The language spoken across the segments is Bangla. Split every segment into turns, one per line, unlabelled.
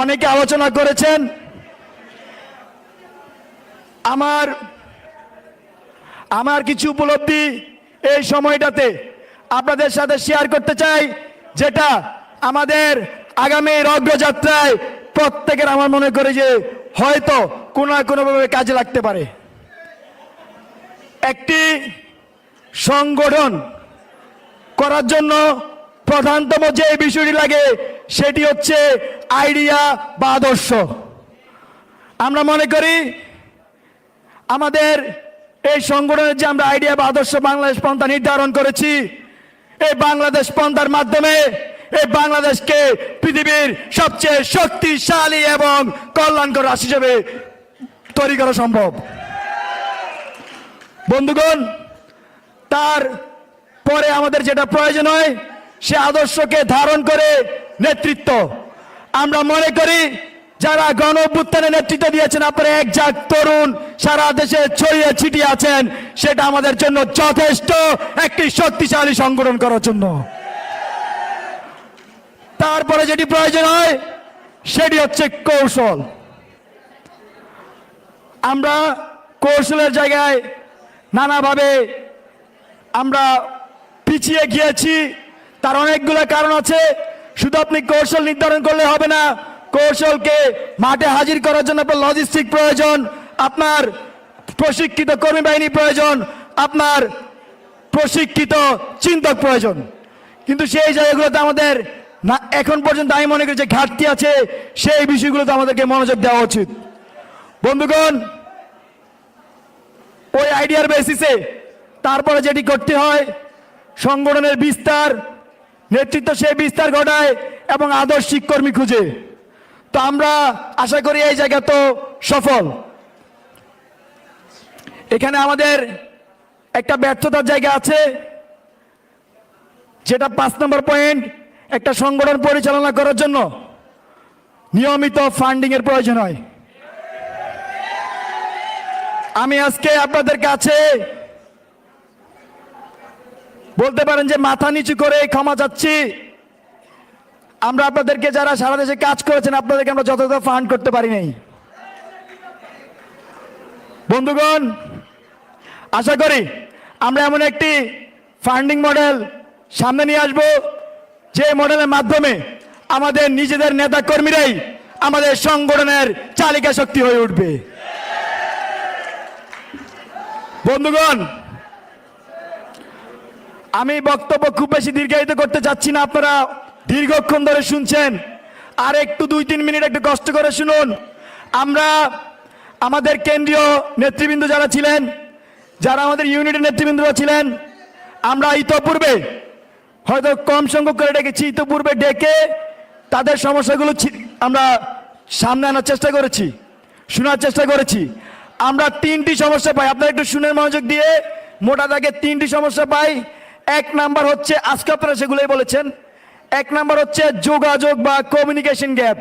অনেকে আলোচনা করেছেন। আমার আমার কিছু উপলব্ধি এই সময়টাতে আপনাদের সাথে শেয়ার করতে চাই, যেটা আমাদের আগামী অগ্রযাত্রায় প্রত্যেকের আমার মনে করে যে হয়তো কোনো না কোনোভাবে কাজে লাগতে পারে। একটি সংগঠন করার জন্য প্রধানতম যে বিষয়টি লাগে সেটি হচ্ছে আইডিয়া বা আদর্শ। আমরা মনে করি আমাদের এই সংগঠনের যে আমরা আইডিয়া বা আদর্শ বাংলাদেশ পন্থা নির্ধারণ করেছি, এই বাংলাদেশ পন্থার মাধ্যমে এই বাংলাদেশকে পৃথিবীর সবচেয়ে শক্তিশালী এবং কল্যাণকর রাষ্ট্র হিসেবে তৈরি করা সম্ভব। বন্ধুগণ, তার পরে আমাদের যেটা প্রয়োজন হয়, সে আদর্শকে ধারণ করে নেতৃত্ব। আমরা মনে করি যারা গণ অভ্যুত্থানে নেতৃত্ব দিয়েছেন, আপনারা এক জাক তরুণ, সারা দেশে ছড়িয়ে ছিটিয়ে আছেন, সেটা আমাদের জন্য যথেষ্ট। একটি শক্তিশালী সংগঠন করার জন্য। তারপরে যেটি প্রয়োজন হয়, সেটি হচ্ছে কৌশল। আমরা কৌশলের জায়গায় নানাভাবে আমরা পিছিয়ে গিয়েছি, তার অনেকগুলো কারণ আছে। শুধু আপনি কৌশল নির্ধারণ করলে হবে না, কৌশলকে মাঠে হাজির করার জন্য আপনার লজিস্টিক প্রয়োজন, আপনার প্রশিক্ষিত কর্মী বাহিনী প্রয়োজন, আপনার প্রশিক্ষিত চিন্তক প্রয়োজন। কিন্তু সেই জায়গাগুলোতে আমাদের না, এখন পর্যন্ত আমি মনে করি যে ঘাটতি আছে, সেই বিষয়গুলোতে আমাদেরকে মনোযোগ দেওয়া উচিত। বন্ধুগণ, ওই আইডিয়ার বেসিসে তারপরে যেটি করতে হয়, সংগঠনের বিস্তার নেতৃত্ব সে বিস্তার ঘটায় এবং আদর্শিক কর্মী খুঁজে। তো আমরা আশা করি এই জায়গা তো সফল। এখানে আমাদের একটা ব্যর্থতার জায়গা আছে, যেটা পাঁচ নম্বর পয়েন্ট, একটা সংগঠন পরিচালনা করার জন্য নিয়মিত ফান্ডিং এর প্রয়োজন হয়। আমি আজকে আপনাদের কাছে বলতে পারেন যে মাথা নিচু করে ক্ষমা চাচ্ছি। আমরা আপনাদেরকে যারা সারা দেশে কাজ করেছেন, আপনাদেরকে আমরা যথাযথ ফান্ড করতে পারি নাই। বন্ধুগণ, আশা করি আমরা এমন একটি ফান্ডিং মডেল সামনে নিয়ে আসব, যে মডেলের মাধ্যমে আমাদের নিজেদের নেতা কর্মীরাই আমাদের সংগঠনের চালিকা শক্তি হয়ে উঠবে। বন্ধুগণ আমি বক্তব্য খুব বেশি দীর্ঘায়িত করতে চাচ্ছি না, আপনারা দীর্ঘক্ষণ ধরে শুনছেন। আর একটু দুই, তিন মিনিট একটু কষ্ট করে শুনুন। আমরা আমাদের কেন্দ্রীয় নেতৃবৃন্দ যারা ছিলেন, যারা আমাদের ইউনিটের নেতৃবৃন্দরা ছিলেন, আমরা ইতপূর্বে, হয়তো কম সংখ্যক করে ডেকেছি, ইতপূর্বে ডেকে তাদের সমস্যাগুলো আমরা সামনে আনার চেষ্টা করেছি, শোনার চেষ্টা করেছি। আমরা তিনটি সমস্যা পাই, আপনারা একটু শুনের মনোযোগ দিয়ে মোটা দাগে তিনটি সমস্যা পাই। এক নাম্বার হচ্ছে, আজকে আপনারা সেগুলোই বলেছেন, এক নাম্বার হচ্ছে যোগাযোগ বা কমিউনিকেশন গ্যাপ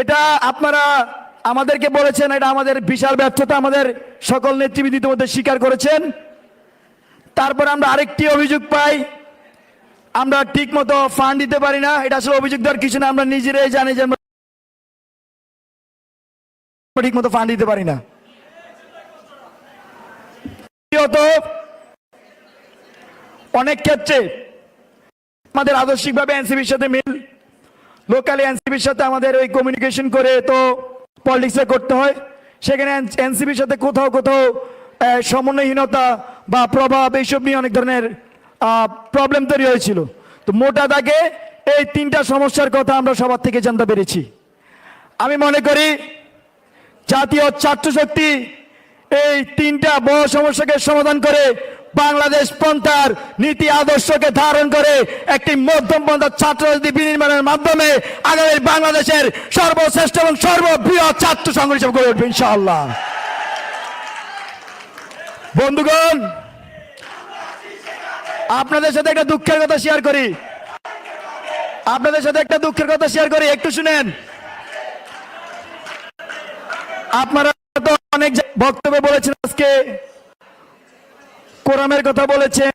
এটা আপনারা আমাদেরকে বলেছেন, এটা আমাদের বিশাল ব্যর্থতা, আমাদের সকল নেতৃবৃন্দ ইতিমধ্যে স্বীকার করেছেন। তারপর আমরা আরেকটি অভিযোগ পাই, আমরা ঠিক মতো ফান্ড দিতে পারি না, এটা আসলে অভিযোগ দেওয়ার কিছু না, আমরা নিজেরাই জানি যে আমরা ঠিক মতো ফান্ড দিতে পারি না। অনেক ক্ষেত্রে আমাদের আদর্শিকভাবে এনসিবির সাথে মিল লোকালি এনসিবির সাথে আমাদের ওই কমিউনিকেশন করে তো পলিটিক্সে করতে হয়। সেখানে এনসিবির সাথে কোথাও কোথাও সমন্বয়হীনতা বা প্রভাব এইসব নিয়ে অনেক ধরনের প্রবলেম তৈরি হয়েছিল। তো মোটা দাগে এই তিনটা সমস্যার কথা আমরা সবার থেকে জানতে পেরেছি। আমি মনে করি জাতীয় ছাত্র শক্তি এই তিনটা বড় সমস্যাকে সমাধান করে বাংলাদেশ পন্থার নীতি আদর্শকে ধারণ করে একটি মধ্যম পন্থার ছাত্র বিনির্মাণের মাধ্যমে আগামী বাংলাদেশের সর্বশ্রেষ্ঠ এবং সর্ববৃহৎ ছাত্র হিসেবে গড়ে উঠবে ইনশাআল্লাহ। বন্ধুগণ, আপনাদের সাথে একটা দুঃখের কথা শেয়ার করি। আপনাদের সাথে একটা দুঃখের কথা শেয়ার করি, একটু শুনেন। আপনারা তো অনেক বক্তব্য বলেছেন আজকে। কোরআনের কথা বলেছেন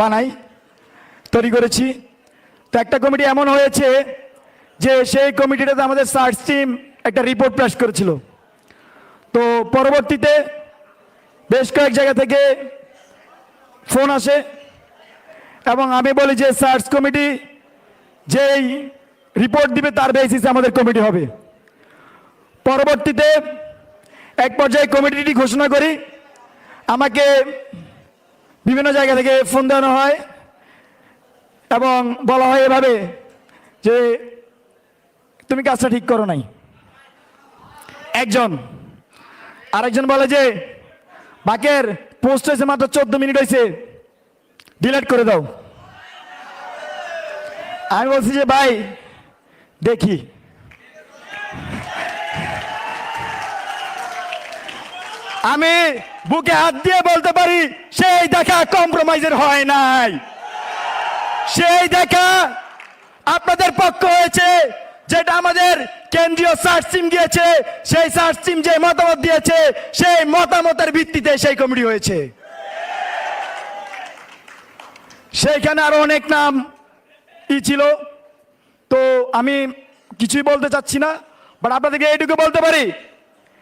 বানাই, তৈরি করেছি। তো একটা কমিটি এমন হয়েছে যে সেই কমিটিটাতে আমাদের সার্চ টিম একটা রিপোর্ট পেশ করেছিল। তো পরবর্তীতে বেশ কয়েক জায়গা থেকে ফোন আসে এবং আমি বলি যে সার্চ কমিটি যেই রিপোর্ট দিবে তার বেসিসে আমাদের কমিটি হবে। পরবর্তীতে এক পর্যায়ে কমিটিটি ঘোষণা করি। আমাকে বিভিন্ন জায়গা থেকে ফোন দেওয়ানো হয় এবং বলা হয় এভাবে যে, তুমি কাজটা ঠিক করো নাই। একজন আরেকজন বলে যে, বাকের পোস্ট হয়েছে মাত্র চোদ্দ মিনিট হয়েছে। ডিলেট করে দাও। আমি বলছি যে, ভাই, দেখি। আমি বুকে হাত দিয়ে বলতে পারি, সেই দেখা কম্প্রোমাইজের হয় নাই। সেই দেখা আপনাদের পক্ষ হয়েছে, যেটা আমাদের কেন্দ্রীয় সার্চ টিম গিয়েছে, সেই সার্চ টিম যে মতামত দিয়েছে, সেই মতামতের ভিত্তিতে সেই কমিটি হয়েছে। সেইখানে আরও অনেক নাম ই ছিল। তো আমি কিছুই বলতে চাচ্ছি না বাট আপনাদেরকে এইটুকু বলতে পারি।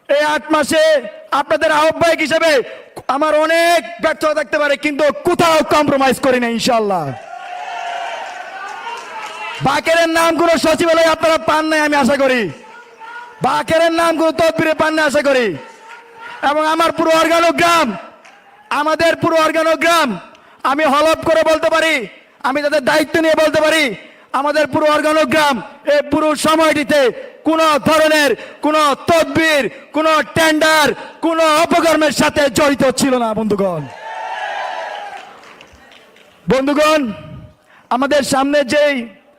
এই আট মাসে আপনাদের আহ্বায়ক হিসেবে আমার অনেক ব্যর্থতা থাকতে পারে, কিন্তু কোথাও কম্প্রোমাইজ করি না ইনশাল্লাহ বাকেরের নাম কোনো সচিবালয় আপনারা পান নাই, আমি আশা করি। বাকেরের নাম কোনো তদবিরে পান না আশা করি। এবং আমার পুরো অর্গানোগ্রাম, আমাদের পুরো অর্গানোগ্রাম, আমি হলপ করে বলতে পারি, আমি তাদের দায়িত্ব নিয়ে বলতে পারি, আমাদের পুরো অর্গানোগ্রাম এই পুরো সময়টিতে কোন ধরনের কোন তদবির, কোন টেন্ডার কোন অপকর্মের সাথে জড়িত ছিল না, বন্ধুগণ। বন্ধুগণ, আমাদের সামনে যেই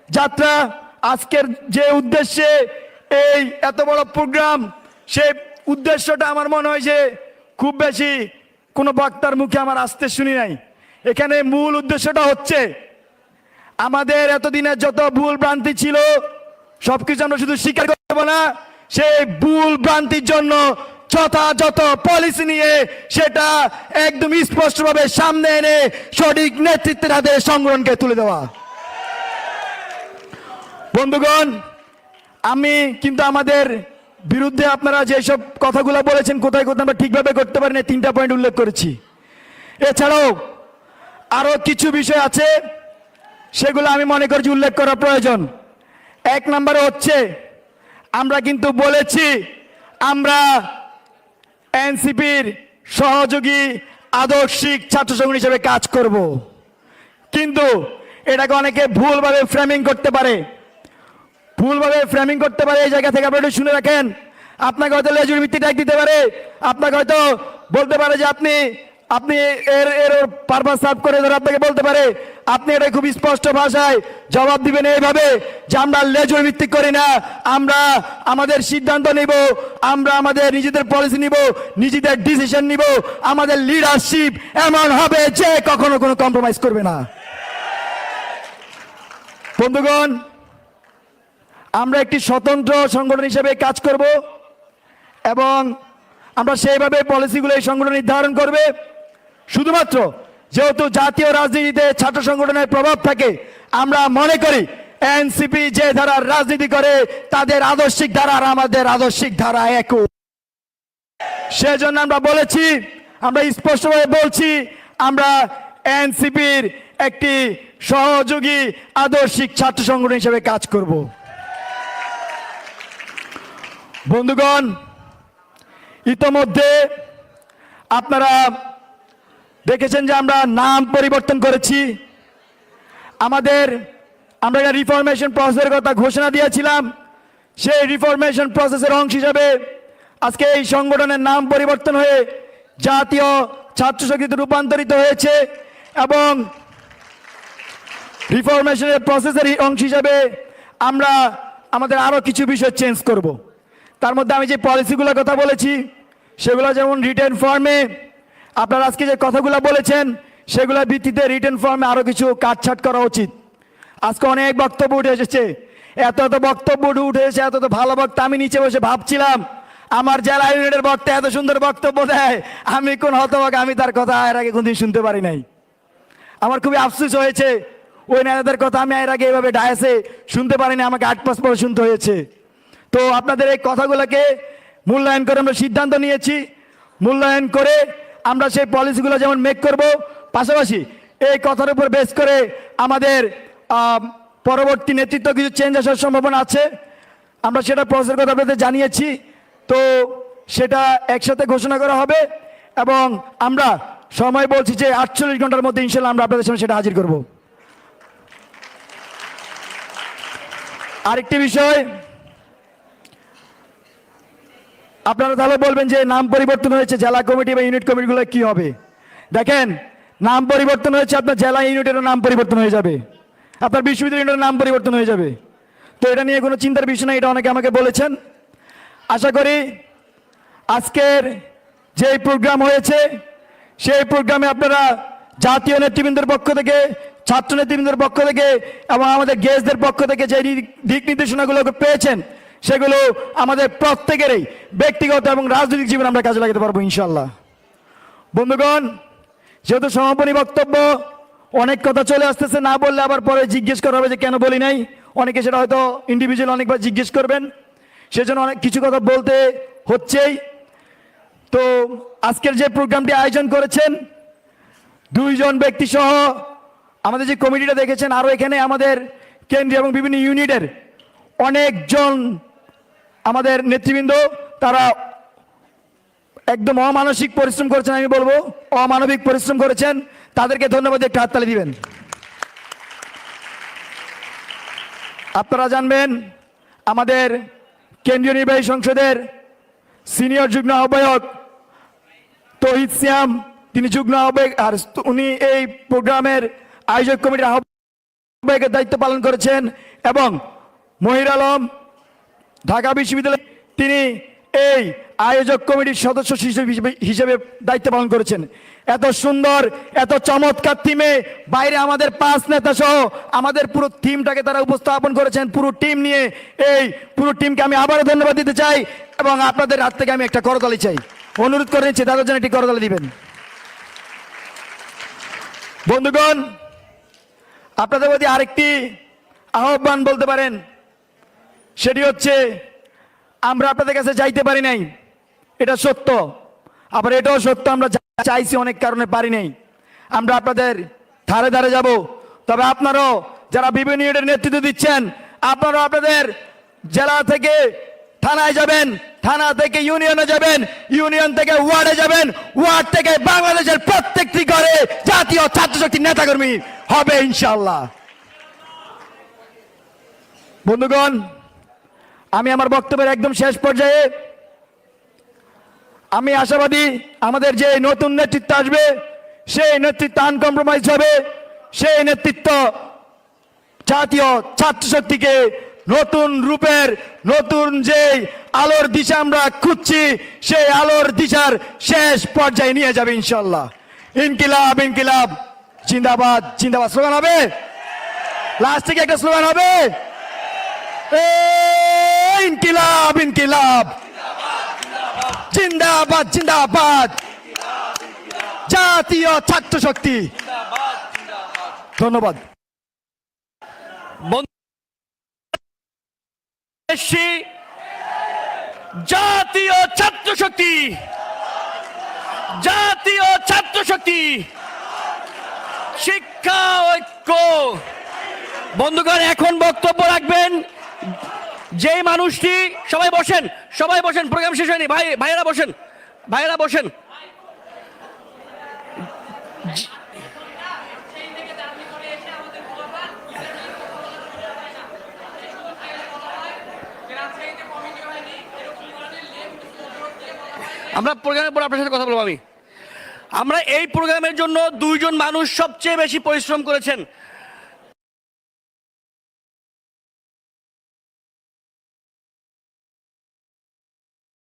যাত্রা আজকের যে উদ্দেশ্যে এই এত বড় প্রোগ্রাম, সেই উদ্দেশ্যটা আমার মনে হয় যে খুব বেশি কোনো বক্তার মুখে আমার আসতে শুনি নাই। এখানে মূল উদ্দেশ্যটা হচ্ছে, আমাদের এতদিনের যত ভুল ভ্রান্তি ছিল, সবকিছু আমরা শুধু স্বীকার করব না, সেই ভুল ভ্রান্তির জন্য যথাযথ পলিসি নিয়ে সেটা একদম স্পষ্টভাবে সামনে এনে সঠিক নেতৃত্বের হাতে সংগ্রহণকে তুলে দেওয়া। বন্ধুগণ, আমি কিন্তু আমাদের বিরুদ্ধে আপনারা যেসব কথাগুলো বলেছেন, কোথায় কোথায় আমরা ঠিকভাবে করতে পারি না তিনটা পয়েন্ট উল্লেখ করেছি। এছাড়াও আরও কিছু বিষয় আছে, সেগুলো আমি মনে করছি উল্লেখ করা প্রয়োজন। এক নম্বরে হচ্ছে, আমরা কিন্তু বলেছি, আমরা এনসিপির সহযোগী আদর্শিক ছাত্র সংগঠন হিসেবে কাজ করব। কিন্তু এটাকে অনেকে ভুলভাবে ফ্রেমিং করতে পারে। ভুলভাবে ফ্রেমিং করতে পারে, এই জায়গা থেকে আপনি শুনে রাখেন। আপনাকে হয়তো লেজুর ভিত্তি ট্যাগ দিতে পারে। আপনাকে হয়তো বলতে পারে যে আপনি আপনি এর এর পারপাস সার্ভ করে ধরে আপনাকে বলতে পারে। আপনি এটা খুব স্পষ্ট ভাষায় জবাব দিবেন এইভাবে যে আমরা লেজুর ভিত্তিক করি না। আমরা আমাদের সিদ্ধান্ত নিব, আমরা আমাদের নিজেদের পলিসি নিব, নিজেদের ডিসিশন নিব। আমাদের লিডারশিপ এমন হবে যে কখনো কোনো কম্প্রোমাইজ করবে না। বন্ধুগণ আমরা একটি স্বতন্ত্র সংগঠন হিসেবে কাজ করব এবং আমরা সেইভাবে পলিসিগুলো এই সংগঠন নির্ধারণ করবে। শুধুমাত্র যেহেতু জাতীয় রাজনীতিতে ছাত্র সংগঠনের প্রভাব থাকে, আমরা মনে করি এনসিপি যে ধারার রাজনীতি করে, তাদের আদর্শিক ধারা আর আমাদের আদর্শিক ধারা একই। সেজন্য আমরা বলেছি, আমরা স্পষ্টভাবে বলছি, আমরা এনসিপির একটি সহযোগী, আদর্শিক ছাত্র সংগঠন হিসেবে কাজ করব। বন্ধুগণ, ইতোমধ্যে আপনারা দেখেছেন যে আমরা নাম পরিবর্তন করেছি। আমাদের, আমরা একটা রিফরমেশন প্রসেসের কথা ঘোষণা দিয়েছিলাম। সেই রিফরমেশন প্রসেসের অংশ হিসাবে আজকে এই সংগঠনের নাম পরিবর্তন হয়ে জাতীয় ছাত্র শক্তিতে রূপান্তরিত হয়েছে এবং রিফরমেশনের প্রসেসের অংশ হিসাবে আমরা আমাদের আরও কিছু বিষয় চেঞ্জ করব। তার মধ্যে আমি যে পলিসিগুলোর কথা বলেছি, সেগুলো যেমন রিটার্ন ফর্মে আপনারা আজকে যে কথাগুলো বলেছেন, সেগুলোর ভিত্তিতে রিটার্ন ফর্মে আরও কিছু কাটছাট করা উচিত। আজকে অনেক বক্তব্য উঠে এসেছে। এত এত বক্তব্য উঠে এসেছে, এত এত ভালো বক্তা আমি নিচে বসে ভাবছিলাম, আমার জেলা ইউনিটের বক্তা এত সুন্দর বক্তব্য দেয়, আমি কোন হতবাক আমি তার কথা এর আগে কোনদিন শুনতে পারি নাই। আমার খুবই আফসোস হয়েছে, ওই নেতাদের কথা আমি এর আগে এভাবে ডায়াসে শুনতে পারিনি, আমাকে আট পাঁচ পরে শুনতে হয়েছে। তো আপনাদের এই কথাগুলোকে মূল্যায়ন করে আমরা সিদ্ধান্ত নিয়েছি। মূল্যায়ন করে আমরা সেই পলিসিগুলো যেমন মেক করব, পাশাপাশি এই কথার উপর বেস করে আমাদের পরবর্তী নেতৃত্ব কিছু চেঞ্জ আসার সম্ভাবনা আছে। আমরা সেটা প্রসেসের কথা আপনাদের জানিয়েছি। তো সেটা একসাথে ঘোষণা করা হবে এবং আমরা সময় বলছি যে আটচল্লিশ ঘণ্টার মধ্যে ইনশাল্লাহ আমরা আপনাদের সামনে সেটা হাজির করব। আরেকটি বিষয় আপনারা তাহলে বলবেন যে নাম পরিবর্তন হয়েছে, জেলা কমিটি বা ইউনিট কমিটিগুলো কি হবে? দেখেন, নাম পরিবর্তন হয়েছে, আপনার জেলা ইউনিটেরও নাম পরিবর্তন হয়ে যাবে। আপনার বিশ্ববিদ্যালয় ইউনিটের নাম পরিবর্তন হয়ে যাবে। তো এটা নিয়ে কোনো চিন্তার বিষয় না এটা অনেকে আমাকে বলেছেন। আশা করি আজকের যে প্রোগ্রাম হয়েছে, সেই প্রোগ্রামে আপনারা জাতীয় নেতৃবৃন্দের পক্ষ থেকে ছাত্র নেতৃবৃন্দের পক্ষ থেকে এবং আমাদের গেস্টদের পক্ষ থেকে যে দিক- দিক নির্দেশনাগুলো পেয়েছেন সেগুলো আমাদের প্রত্যেকেরই ব্যক্তিগত এবং রাজনৈতিক জীবনে আমরা কাজে লাগাতে পারব ইনশাল্লাহ বন্ধুগণ, যেহেতু সমাপনী বক্তব্য, অনেক কথা চলে আসতেছে, না বললে আবার পরে জিজ্ঞেস করা হবে যে কেন বলি নাই। অনেকে সেটা হয়তো ইন্ডিভিজুয়াল অনেকবার জিজ্ঞেস করবেন। সেজন্য অনেক কিছু কথা বলতে হচ্ছেই। তো আজকের যে প্রোগ্রামটি আয়োজন করেছেন, দুইজন ব্যক্তি সহ আমাদের যে কমিটিটা দেখেছেন, আরও এখানে আমাদের কেন্দ্রীয় এবং বিভিন্ন ইউনিটের অনেকজন আমাদের নেতৃবৃন্দ, তারা একদম অমানসিক পরিশ্রম করেছেন, আমি বলব, অমানবিক পরিশ্রম করেছেন। তাদেরকে ধন্যবাদ একটু হাততালি দিবেন। আপনারা জানবেন, আমাদের কেন্দ্রীয় নির্বাহী সংসদের সিনিয়র যুগ্ম আহ্বায়ক তহিদ শ্যাম তিনি যুগ্ম আহ্বায়ক, আর উনি এই প্রোগ্রামের আয়োজক কমিটির আহ্বায়কের দায়িত্ব পালন করেছেন, এবং মহির আলম ঢাকা বিশ্ববিদ্যালয়ে তিনি এই আয়োজক কমিটির সদস্য হিসেবে- দায়িত্ব পালন করেছেন। এত সুন্দর, এত চমৎকার টিমে বাইরে আমাদের পাঁচ নেতা সহ আমাদের পুরো টিমটাকে তারা উপস্থাপন করেছেন। পুরো টিম নিয়ে এই পুরো টিমকে আমি আবারও ধন্যবাদ দিতে চাই এবং আপনাদের হাত থেকে আমি একটা করতালি চাই। অনুরোধ করে নিচ্ছি, তাদের জন্য একটি করতালি দিবেন। বন্ধুগণ, আপনাদের প্রতি আরেকটি আহ্বান বলতে পারেন। সেটি হচ্ছে, আমরা আপনাদের কাছে যাইতে পারি নাই। এটা সত্য। আবার এটাও সত্য, আমরা চাইছি অনেক কারণে পারি নাই। আমরা আপনাদের ধারে ধারে যাব। তবে আপনারাও যারা বিভিন্ন ইউনিটের নেতৃত্ব দিচ্ছেন, আপনারাও আপনাদের জেলা থেকে থানায় যাবেন, থানা থেকে ইউনিয়নে যাবেন, ইউনিয়ন থেকে ওয়ার্ডে যাবেন, ওয়ার্ড থেকে বাংলাদেশের প্রত্যেকটি ঘরে জাতীয় ছাত্রশক্তি নেতাকর্মী হবে ইনশাল্লাহ বন্ধুগণ আমি আমার বক্তব্যের একদম শেষ পর্যায়ে আমি আশাবাদী আমাদের যে নতুন নেতৃত্ব আসবে, সেই নেতৃত্ব আনকম্প্রোমাইজ হবে, সেই নেতৃত্ব জাতীয় ছাত্র শক্তিকে নতুন রূপের, নতুন যে আলোর দিশা আমরা খুঁজছি, সেই আলোর দিশার শেষ পর্যায়ে নিয়ে যাবে ইনশাল্লাহ ইনকিলাব ইনকিলাব। জিন্দাবাদ জিন্দাবাদ। স্লোগান হবে? লাস্ট থেকে একটা স্লোগান হবে? ইনকিলাব ইনকিলাব। জিন্দাবাদ জিন্দাবাদ। জাতীয় ছাত্র শক্তি। ধন্যবাদ।
জাতীয় ছাত্র শক্তি। জাতীয় ছাত্র শক্তি। শিক্ষা ঐক্য। বন্ধুগণ, এখন বক্তব্য রাখবেন যেই মানুষটি, সবাই বসেন সবাই বসেন প্রোগ্রাম শেষ হয়নি, ভাই, ভাইয়েরা বসেন ভাইয়েরা বসেন। আমরা প্রোগ্রামের পর আপনার সাথে কথা বলব আমি। আমরা এই প্রোগ্রামের জন্য দুইজন মানুষ সবচেয়ে বেশি পরিশ্রম করেছেন।